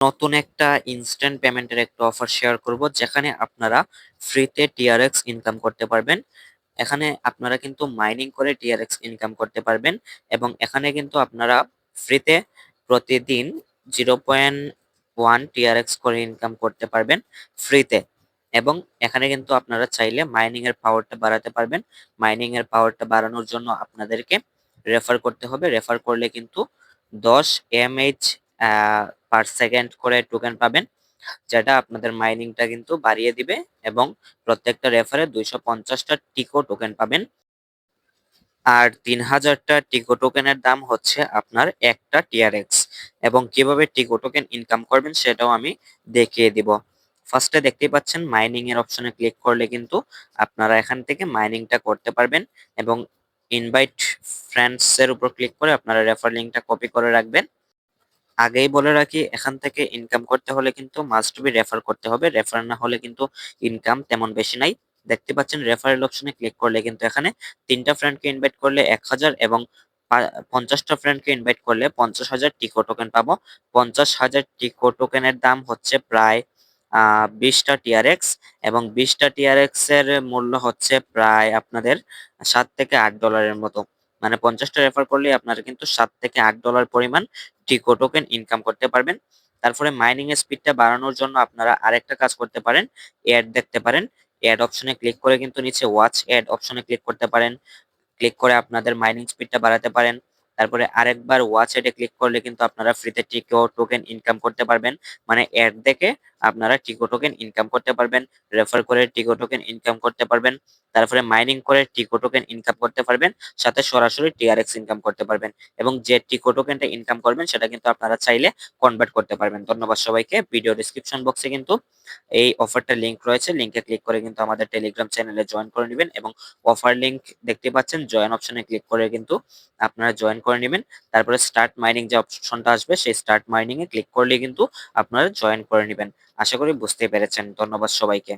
নতুন একটা ইনস্ট্যান্ট পেমেন্টের একটা অফার শেয়ার করব, যেখানে আপনারা ফ্রিতে টিআরএক্স ইনকাম করতে পারবেন। এখানে আপনারা কিন্তু মাইনিং করে টিআরএক্স ইনকাম করতে পারবেন এবং এখানে কিন্তু আপনারা ফ্রিতে প্রতিদিন জিরো পয়েন্ট ওয়ান টিআরএক্স করে ইনকাম করতে পারবেন ফ্রিতে এবং এখানে কিন্তু আপনারা চাইলে মাইনিং এর পাওয়ারটা বাড়াতে পারবেন। মাইনিং এর পাওয়ারটা বাড়ানোর জন্য আপনাদেরকে রেফার করতে হবে। রেফার করলে কিন্তু দশ এমএইচ পার সেকেন্ড করে টোকেন পাবেন, যেটা আপনাদের মাইনিংটা কিন্তু বাড়িয়ে দিবে এবং প্রত্যেকটা রেফারে দুইশো পঞ্চাশটা টিকো টোকেন পাবেন। আর তিন হাজারটা টিকো টোকেনের দাম হচ্ছে আপনার একটা টিআরএক্স এবং কীভাবে টিকো টোকেন ইনকাম করবেন সেটাও আমি দেখিয়ে দিব। ফার্স্টে দেখতেই পাচ্ছেন মাইনিং এর অপশনে ক্লিক করলে কিন্তু আপনারা এখান থেকে মাইনিংটা করতে পারবেন এবং ইনভাইট ফ্রেন্ডস এর উপর ক্লিক করে আপনারা রেফার লিঙ্কটা কপি করে রাখবেন। আগেই বলে রাখি, এখান থেকে ইনকাম করতে হলে কিন্তু মাস্ট বি রেফার করতে হবে। রেফার না হলে কিন্তু ইনকাম তেমন বেশি নাই। দেখতে পাচ্ছেন রেফারেল অপশনে ক্লিক করলে কিন্তু এখানে তিনটা ফ্রেন্ডকে ইনভাইট করলে এক হাজার এবং পঞ্চাশটা ফ্রেন্ডকে ইনভাইট করলে পঞ্চাশ হাজার টিকো টোকেন পাবো। পঞ্চাশ হাজার টিকো টোকেনের দাম হচ্ছে প্রায় বিশটা টিআরএক্স এবং বিশটা টিআরএক্স এর মূল্য হচ্ছে প্রায় আপনাদের সাত থেকে আট ডলারের মতো। মানে পঞ্চাশটা রেফার করলে আপনারা কিন্তু সাত থেকে আট ডলার পরিমাণ টিকো টোকেন ইনকাম করতে পারবেন। তারপরে মাইনিং এর স্পিডটা বাড়ানোর জন্য আপনারা আরেকটা কাজ করতে পারেন অ্যাড দেখতে পারেন। অ্যাড অপশনে ক্লিক করে কিন্তু নিচে ওয়াচ অ্যাড অপশনে ক্লিক করতে পারেন। ক্লিক করে আপনাদের মাইনিং স্পিডটা বাড়াতে পারেন। তারপরে আরেকবার ওয়াচ এডে ক্লিক করলে কিন্তু আপনারা ফ্রিতে টিকো টোকেন ইনকাম করতে পারবেন। মানে অ্যাড দেখে আপনারা টিকো টোকেন ইনকাম করতে পারবেন রেফার করে টিকো টোকেন ইনকাম করতে পারবেন, তারপরে মাইনিং করে টিকো টোকেন ইনকাম করতে পারবেন, সাথে সরাসরি টিআরএক্স ইনকাম করতে পারবেন এবং যে টিকো টোকেনটা ইনকাম করবেন সেটা কিন্তু আপনারা চাইলে কনভার্ট করতে পারবেন। ধন্যবাদ সবাইকে। ভিডিও ডিসক্রিপশন বক্সে কিন্তু এই অফারটা লিংক রয়েছে লিংকে ক্লিক করে কিন্তু আমাদের টেলিগ্রাম চ্যানেলে জয়েন করে নেবেন এবং অফার লিংক দেখতে পাচ্ছেন জয়েন অপশনে ক্লিক করে কিন্তু আপনারা জয়েন করে নেবেন। তারপরে স্টার্ট মাইনিং যে অপশনটা আসবে, সেই স্টার্ট মাইনিং এ ক্লিক করলে কিন্তু আপনারা জয়েন করে নেবেন। আশা করি বুঝতে পেরেছেন। ধন্যবাদ সবাইকে।